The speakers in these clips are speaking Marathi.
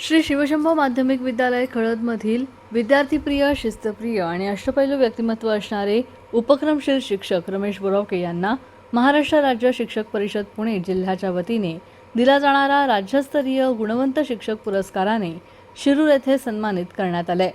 श्री शिवशंभो माध्यमिक विद्यालय खळदमधील विद्यार्थीप्रिय शिस्तप्रिय आणि अष्टपैलू व्यक्तिमत्व असणारे उपक्रमशील शिक्षक रमेश बोरावके यांना महाराष्ट्र राज्य शिक्षक परिषद पुणे जिल्ह्याच्या वतीने दिला जाणारा राज्यस्तरीय गुणवंत शिक्षक पुरस्काराने शिरूर येथे सन्मानित करण्यात आले.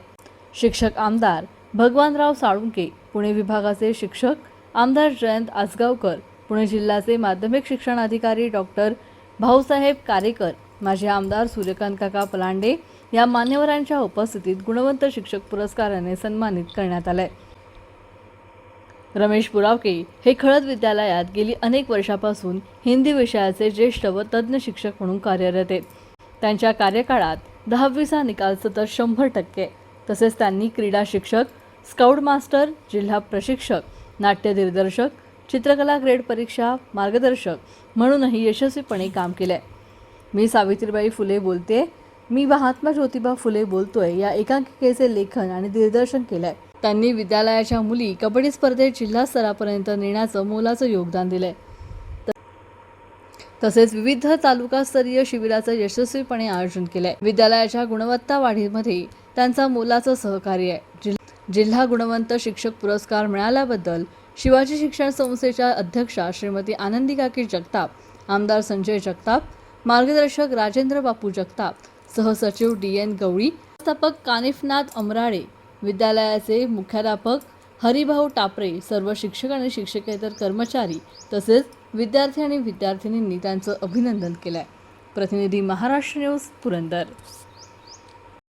शिक्षक आमदार भगवानराव साळुंके पुणे विभागाचे शिक्षक आमदार जयंत आसगावकर पुणे जिल्ह्याचे माध्यमिक शिक्षण अधिकारी डॉक्टर भाऊसाहेब कारेकर माजी आमदार सूर्यकांत काका पलांडे या मान्यवरांच्या उपस्थितीत गुणवंत शिक्षक पुरस्काराने सन्मानित करण्यात आलंय. रमेश पुरावके हे खळद विद्यालयात गेली अनेक वर्षापासून हिंदी विषयाचे ज्येष्ठ व तज्ज्ञ शिक्षक म्हणून कार्यरत आहेत. त्यांच्या कार्यकाळात दहावीचा निकाल सतत शंभर टक्के. तसेच त्यांनी क्रीडा शिक्षक स्काउट मास्टर जिल्हा प्रशिक्षक नाट्य दिग्दर्शक चित्रकला ग्रेड परीक्षा मार्गदर्शक म्हणूनही यशस्वीपणे काम केले मी सावित्रीबाई फुले बोलते. मी महात्मा ज्योतिबा फुले बोलतोय. या एकांकिकेचे लेखन आणि दिग्दर्शन केलंय. त्यांनी विद्यालयाच्या मुली कबड्डी स्पर्धेत जिल्हा स्तरापर्यंत नेण्याचं मोलाचं योगदान दिलंय. तसेच विविध तालुकास्तरीय शिबिराचं यशस्वीपणे आयोजन केलंय. विद्यालयाच्या गुणवत्ता वाढीमध्ये त्यांचा मोलाचं सहकार्य आहे. जिल्हा गुणवंत शिक्षक पुरस्कार मिळाल्याबद्दल शिवाजी शिक्षण संस्थेच्या अध्यक्षा श्रीमती आनंदी काकी जगताप आमदार संजय जगताप मार्गदर्शक राजेंद्र बापू जगताप सहसचिव डी एन गवळी व्यवस्थापक कानिफनाथ अमराळे विद्यालयाचे मुख्याध्यापक हरिभाऊ टापरे सर्व शिक्षक आणि शिक्षकेतर कर्मचारी तसेच विद्यार्थी आणि विद्यार्थिनींनी त्यांचं अभिनंदन केलं आहे प्रतिनिधी महाराष्ट्र न्यूज पुरंदर.